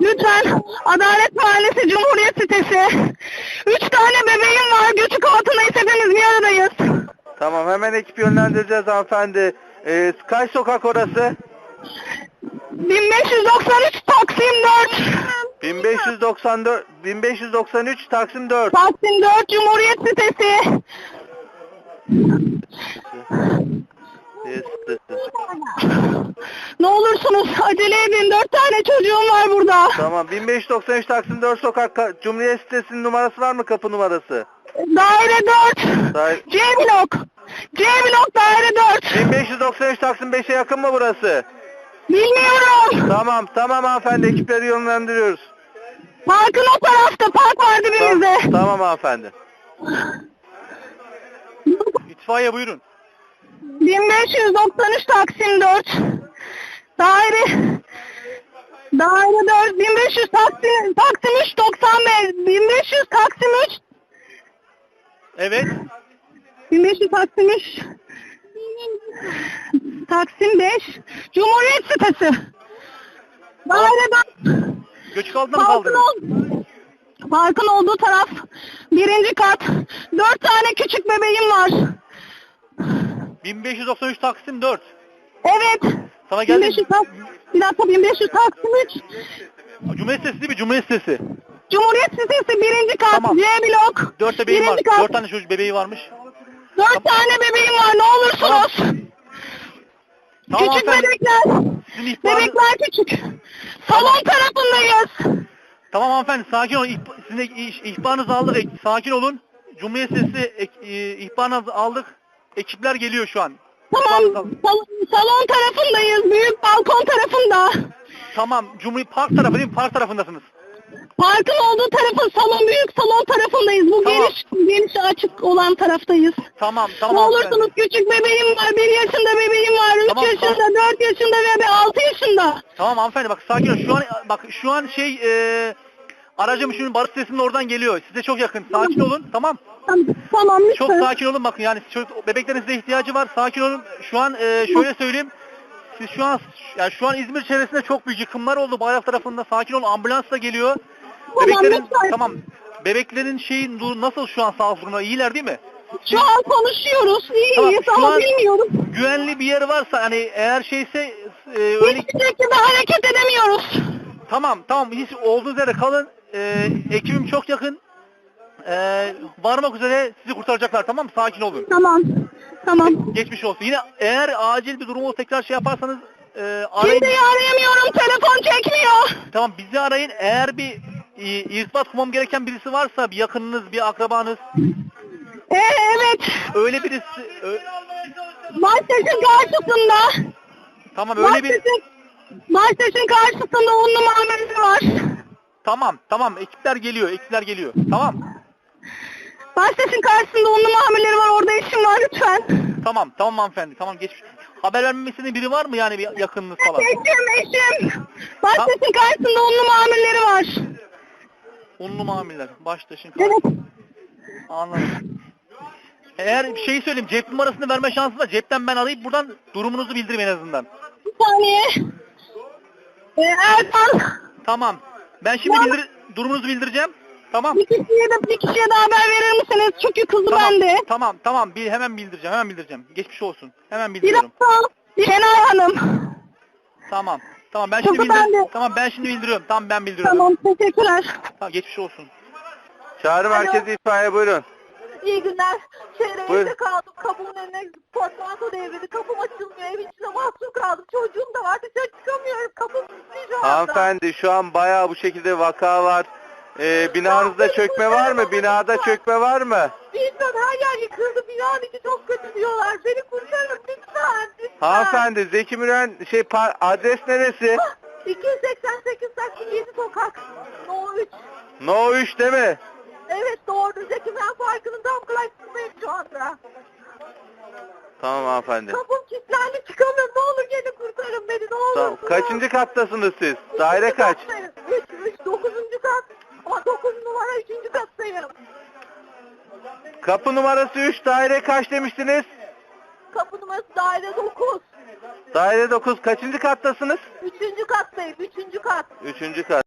Lütfen Adalet Mahallesi Cumhuriyet sitesi. Üç tane bebeğim var. Göçük altındayız. Hepimiz bir aradayız. Tamam hemen ekip yönlendireceğiz hanımefendi. Ee, kaç sokak orası? 1593 Taksim 4. 1594 1593 Taksim 4. Taksim 4 Cumhuriyet sitesi. Ne olursunuz acele edin. Dört tane çocuğum var burada. Tamam 1593 Taksim 4 sokak Ka- Cumhuriyet sitesinin numarası var mı kapı numarası? Daire 4. Daire- C blok. C blok daire 4. 1593 Taksim 5'e yakın mı burası? Bilmiyorum. Tamam tamam hanımefendi ekipleri yönlendiriyoruz. Parkın o tarafta. Park var dibimizde. Tamam, tamam hanımefendi. İtfaiye buyurun. 1593 Taksim 4. Daire Daire 4 1500 Taksim Taksim 3 95 1500 Taksim 3 Evet. 1500 Taksim 3 Taksim 5 Cumhuriyet sitesi. Daire 4 Göçük altında Parkın, ol, parkın olduğu taraf birinci kat. Dört tane küçük bebeğim var. 1593 Taksim 4. Evet. Sana 1500 tak bir dakika 1500 Taksim 3. Cumhuriyet sitesi değil mi? Cumhuriyet sitesi. Cumhuriyet sitesi birinci kat. Tamam. C blok. Dört bebeğim var. kat. Dört tane çocuk bebeği varmış. Dört tane bebeğim var ne olursunuz. Tamam küçük hanımefendi. bebekler. Sizin ihbarınız... Bebekler küçük. Salon tarafındayız. Tamam hanımefendi sakin olun. Sizin ihbarınızı aldık. Sakin olun. Cumhuriyet sitesi ek... e, ihbarınızı aldık. Ekipler geliyor şu an. Tamam. Salon, salon tarafındayız. Büyük balkon tarafında. Tamam. Cumhuriyet Park tarafı değil mi? Park tarafındasınız. Parkın olduğu tarafın salon büyük salon tarafındayız. Bu Tamam. geniş geniş açık olan taraftayız. Tamam. Tamam ne hanımefendi. olursunuz küçük bebeğim var. Bir yaşında bebeğim var. Üç Tamam, yaşında, dört yaşında ve bir altı yaşında. Tamam hanımefendi bak sakin ol. Şu an bak şu an şey e, aracım şunun barış sitesinin oradan geliyor. Size çok yakın. Sakin olun. Tamam. Tamam, tamam Çok lütfen. sakin olun bakın yani çocuk, bebeklerin size ihtiyacı var. Sakin olun. Şu an e, şöyle söyleyeyim. Siz şu an yani şu an İzmir çevresinde çok büyük yıkımlar oldu bayrak tarafında. Sakin olun. Ambulans da geliyor. Tamam, Bebeklerin lütfen. tamam. Bebeklerin şeyin nasıl şu an sağlık durumları? İyiler değil mi? Şu an konuşuyoruz. İyiyiz Tamam, şu ama an- bilmiyorum. Güvenli bir yer varsa hani eğer şeyse e, öyle Hiçbir şekilde hareket edemiyoruz. Tamam tamam hiç olduğunuz yerde kalın. Ee, ekibim çok yakın. Ee, varmak üzere sizi kurtaracaklar tamam mı? Sakin olun. Tamam. Tamam. Geçmiş olsun. Yine eğer acil bir durum olsa tekrar şey yaparsanız e, arayın. Kimseyi arayamıyorum. Telefon çekmiyor. Tamam bizi arayın. Eğer bir e, irtibat kurmam gereken birisi varsa bir yakınınız, bir akrabanız Ee, evet. öyle birisi ö- Baştaşın karşısında. tamam öyle bir Baştaşın karşısında unlu mamulü var. Tamam tamam ekipler geliyor. Ekipler geliyor. Tamam. Baştaşın karşısında unlu mamulleri var. Orada işim var lütfen. Tamam tamam hanımefendi. Tamam geçmiş. Haber vermem istediğin biri var mı yani bir yakınınız falan? Eşim eşim. Baştaşın karşısında unlu mamulleri var. Unlu mamuller. Baştaşın Evet. Anladım. Eğer bir şey söyleyeyim cep numarasını verme şansı var. Cepten ben arayıp buradan durumunuzu bildireyim en azından. Bir saniye. Ee, Erkan. Tamam. Ben şimdi bildir durumunuzu bildireceğim. Tamam. Bir kişiye de bir kişiye de haber verir misiniz? Çünkü kızı Tamam. bende. Tamam. Tamam. Bil, hemen bildireceğim. Hemen bildireceğim. Geçmiş olsun. Hemen Bir bildiriyorum. dakika. Şenay Hanım. Tamam. Tamam ben Kızı şimdi bildir bende. Tamam ben şimdi bildiriyorum. Tamam ben bildiriyorum. Tamam teşekkürler. Tamam geçmiş olsun. Çağrı merkezi itfaiye buyurun. İyi günler. Evde kaldım. Kapımın önüne portmanto devrildi. Kapım açılmıyor. Evin içinde mahsur kaldım. Çocuğum da var. Dışarı çıkamıyorum. Kapım kilitli şu anda. Hanımefendi şu an bayağı bu şekilde vaka var. Ee, binanızda çökme var mı? Binada çökme var mı? Bilmiyorum her yer yıkıldı. Binanın içi çok kötü diyorlar. Beni kurtarın lütfen. lütfen. Hanımefendi Zeki Müren şey par- adres neresi? 288 Taksim 7 sokak. No 3. No 3 değil mi? Zeki Müren Parkı'nın tam karşısındayım şu anda. Tamam hanımefendi. Kapım kilitlendi çıkamıyorum. Ne olur gelin kurtarın beni ne olur. Tamam. Kaçıncı kattasınız siz? Daire kaç? 3, 3, 9. kat. Ama 9 numara 3. kattayım. Kapı numarası 3 daire kaç demiştiniz? Kapı numarası daire 9. Daire 9 kaçıncı kattasınız? 3. kattayım. 3. kat. Üçüncü kat.